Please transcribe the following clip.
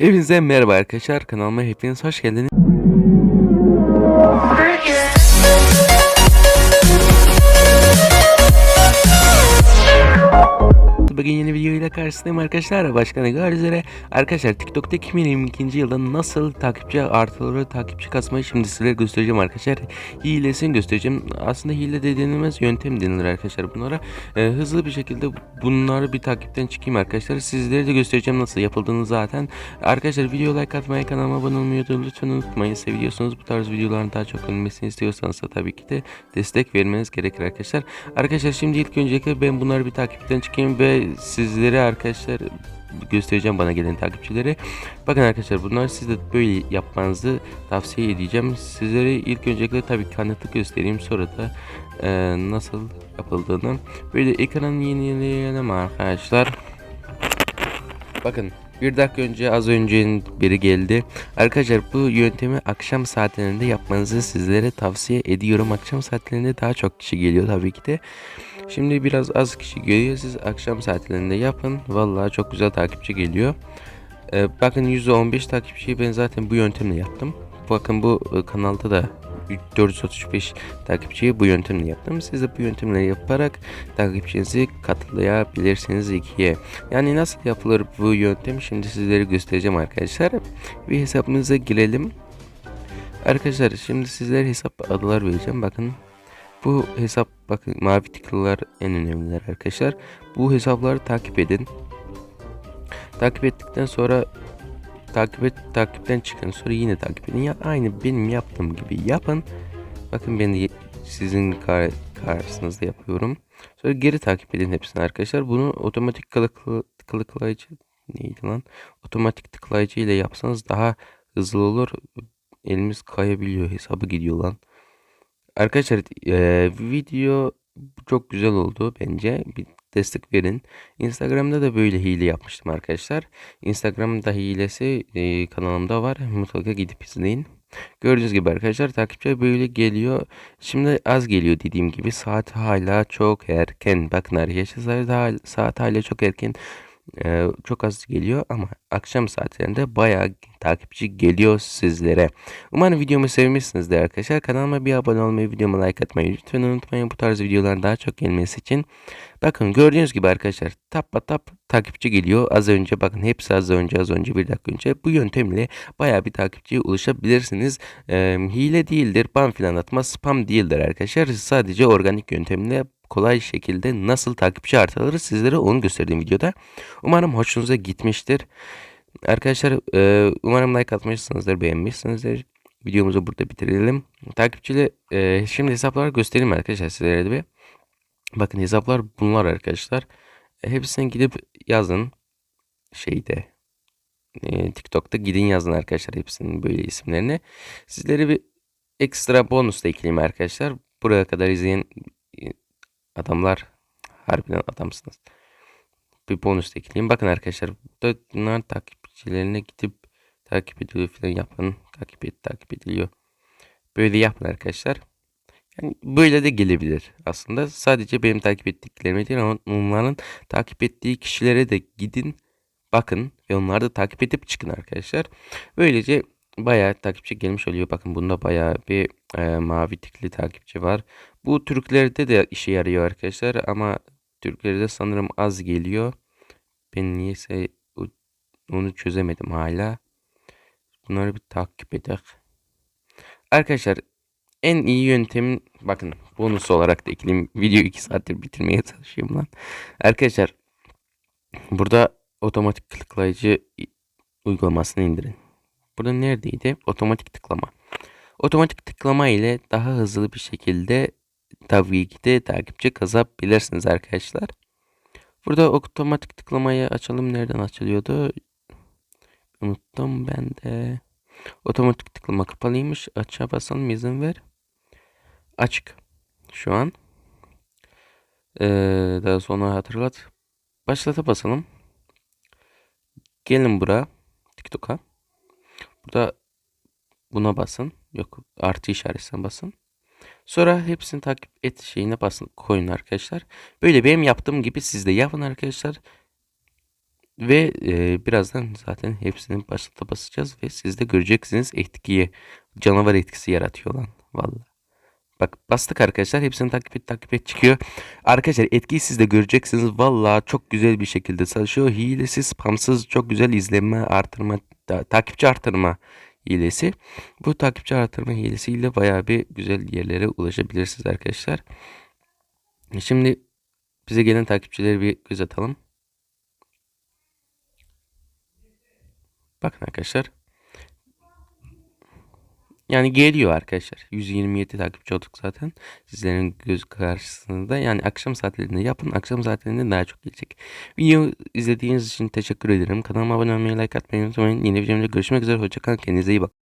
Hepinize merhaba arkadaşlar kanalıma hepiniz hoş geldiniz. Bugün yeni video ile karşınızdayım arkadaşlar. Başka ne gördüğünüz üzere arkadaşlar TikTok'ta 2022. yılda nasıl takipçi artıları takipçi kasmayı şimdi sizlere göstereceğim arkadaşlar. Hilesini göstereceğim. Aslında hile de yöntem denilir arkadaşlar bunlara. Ee, hızlı bir şekilde bunları bir takipten çıkayım arkadaşlar. Sizlere de göstereceğim nasıl yapıldığını zaten. Arkadaşlar video like atmayı kanalıma abone olmayı lütfen unutmayın. Seviyorsunuz bu tarz videoların daha çok önlemesini istiyorsanız da tabii ki de destek vermeniz gerekir arkadaşlar. Arkadaşlar şimdi ilk öncelikle ben bunları bir takipten çıkayım ve sizlere arkadaşlar göstereceğim bana gelen takipçileri. Bakın arkadaşlar bunlar siz de böyle yapmanızı tavsiye edeceğim. Sizlere ilk öncelikle tabii kanıtı göstereyim sonra da e, nasıl yapıldığını. Böyle ekranı yenileyelim arkadaşlar. Bakın bir dakika önce az önce biri geldi. Arkadaşlar bu yöntemi akşam saatlerinde yapmanızı sizlere tavsiye ediyorum. Akşam saatlerinde daha çok kişi geliyor tabii ki de. Şimdi biraz az kişi geliyor. Siz akşam saatlerinde yapın. Vallahi çok güzel takipçi geliyor. Ee, bakın %15 takipçiyi ben zaten bu yöntemle yaptım. Bakın bu e, kanalda da 435 takipçiyi bu yöntemle yaptım. Siz de bu yöntemle yaparak takipçinizi katlayabilirsiniz ikiye. Yani nasıl yapılır bu yöntem şimdi sizlere göstereceğim arkadaşlar. Bir hesabımıza girelim. Arkadaşlar şimdi sizlere hesap adlar vereceğim. Bakın bu hesap bakın mavi tıklılar en önemliler arkadaşlar. Bu hesapları takip edin. Takip ettikten sonra takip et takipten çıkın sonra yine takip edin. Ya aynı benim yaptığım gibi yapın. Bakın ben de sizin kar karşınızda yapıyorum. Sonra geri takip edin hepsini arkadaşlar. Bunu otomatik kılıklayıcı neydi lan? Otomatik tıklayıcı ile yapsanız daha hızlı olur. Elimiz kayabiliyor. Hesabı gidiyor lan. Arkadaşlar e, video çok güzel oldu bence. Bir destek verin. Instagram'da da böyle hile yapmıştım arkadaşlar. Instagram'da hilesi e, kanalımda var. Mutlaka gidip izleyin. Gördüğünüz gibi arkadaşlar takipçiler böyle geliyor. Şimdi az geliyor dediğim gibi saat hala çok erken. Bakın arkadaşlar saat, hala çok erken. Ee, çok az geliyor ama akşam saatlerinde bayağı takipçi geliyor sizlere. Umarım videomu sevmişsinizdir arkadaşlar. Kanalıma bir abone olmayı, videoma like atmayı lütfen unutmayın. Bu tarz videoların daha çok gelmesi için. Bakın gördüğünüz gibi arkadaşlar tap tap takipçi geliyor. Az önce bakın hepsi az önce az önce bir dakika önce. Bu yöntemle bayağı bir takipçiye ulaşabilirsiniz. Ee, hile değildir, ban filan atma, spam değildir arkadaşlar. Sadece organik yöntemle kolay şekilde nasıl takipçi artırılır sizlere onu gösterdiğim videoda. Umarım hoşunuza gitmiştir. Arkadaşlar e, umarım like atmışsınızdır, beğenmişsinizdir. Videomuzu burada bitirelim. Takipçili e, şimdi hesapları göstereyim arkadaşlar sizlere de bir. Bakın hesaplar bunlar arkadaşlar. E, hepsine gidip yazın. Şeyde TikTok'ta gidin yazın arkadaşlar hepsinin böyle isimlerini. Sizlere bir ekstra bonus da ekleyeyim arkadaşlar. Buraya kadar izleyen adamlar harbiden adamsınız. Bir bonus ekleyeyim. Bakın arkadaşlar burada bunlar takipçilerine gidip takip ediliyor falan yapın. Takip et takip ediliyor. Böyle yapın arkadaşlar. Yani böyle de gelebilir aslında. Sadece benim takip ettiklerime değil ama onların takip ettiği kişilere de gidin bakın ve onları da takip edip çıkın arkadaşlar. Böylece bayağı takipçi gelmiş oluyor. Bakın bunda bayağı bir e, mavi tikli takipçi var. Bu Türklerde de işe yarıyor arkadaşlar ama Türklerde sanırım az geliyor. Ben niyeyse onu çözemedim hala. Bunları bir takip edelim. Arkadaşlar en iyi yöntemin bakın bonus olarak da ekleyeyim. Video 2 saattir bitirmeye çalışıyorum lan. Arkadaşlar burada otomatik tıklayıcı uygulamasını indirin. Burada neredeydi? Otomatik tıklama. Otomatik tıklama ile daha hızlı bir şekilde tabii ki de takipçi kazabilirsiniz arkadaşlar. Burada otomatik tıklamayı açalım. Nereden açılıyordu? Unuttum ben de. Otomatik tıklama kapalıymış. Açığa basalım izin ver. Açık. Şu an. Ee, daha sonra hatırlat. Başlata basalım. Gelin buraya. TikTok'a. Burada buna basın. Yok artı işaretine basın. Sonra hepsini takip et şeyine basın koyun arkadaşlar. Böyle benim yaptığım gibi siz de yapın arkadaşlar. Ve e, birazdan zaten hepsinin başına basacağız ve siz de göreceksiniz etkiyi. Canavar etkisi yaratıyor lan. Vallahi. Bak bastık arkadaşlar. Hepsini takip et takip et çıkıyor. Arkadaşlar etkiyi siz de göreceksiniz. Vallahi çok güzel bir şekilde çalışıyor. Hilesiz, spamsız çok güzel izlenme artırma, ta- takipçi artırma hilesi. Bu takipçi artırma hilesiyle bayağı bir güzel yerlere ulaşabilirsiniz arkadaşlar. Şimdi bize gelen takipçileri bir göz atalım. Bakın arkadaşlar. Yani geliyor arkadaşlar. 127 takipçi olduk zaten. Sizlerin göz karşısında. Yani akşam saatlerinde yapın. Akşam saatlerinde daha çok gelecek. Video izlediğiniz için teşekkür ederim. Kanalıma abone olmayı, like atmayı unutmayın. Yeni videomda görüşmek üzere. Hoşçakalın. Kendinize iyi bakın.